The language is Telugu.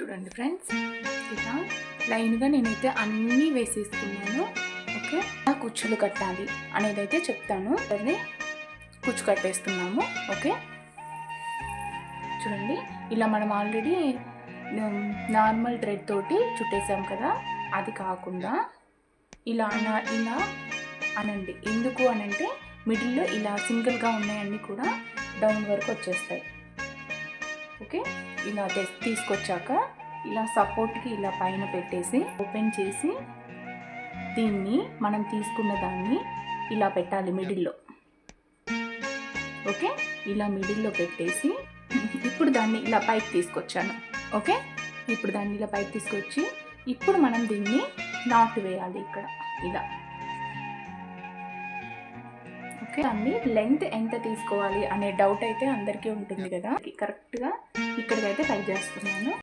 చూడండి ఫ్రెండ్స్. ఇలా లైన్గా నేనైతే అన్నీ వేసేసుకున్నాను. ఓకే? ఆ కుచ్చులు కట్టాలి అనేది అయితే చెప్తాను. అదే కుచ్చు కట్టేస్తున్నాము. ఓకే? చూడండి. ఇలా మనం ఆల్రెడీ నార్మల్ థ్రెడ్ తోటి చుట్టేసాం కదా? అది కాకుండా ఇలా ఇలా అనండి. ఎందుకు అనంటే మిడిల్లో ఇలా సింగిల్గా ఉన్నాయన్నీ కూడా డౌన్ వరకు వచ్చేస్తాయి. ఓకే? ఇలా తీసుకొచ్చాక ఇలా సపోర్ట్కి ఇలా పైన పెట్టేసి ఓపెన్ చేసి దీన్ని మనం తీసుకున్న దాన్ని ఇలా పెట్టాలి మిడిల్లో. ఓకే? ఇలా మిడిల్లో పెట్టేసి ఇప్పుడు దాన్ని ఇలా పైకి తీసుకొచ్చాను. ఓకే? ఇప్పుడు దాన్ని ఇలా పైకి తీసుకొచ్చి ఇప్పుడు మనం దీన్ని నాటు వేయాలి ఇక్కడ. ఇలా. ఓకే అండి లెంత్ ఎంత తీసుకోవాలి అనే డౌట్ అయితే అందరికీ ఉంటుంది కదా. కరెక్ట్గా ఇక్కడికైతే కట్ చేస్తున్నాను.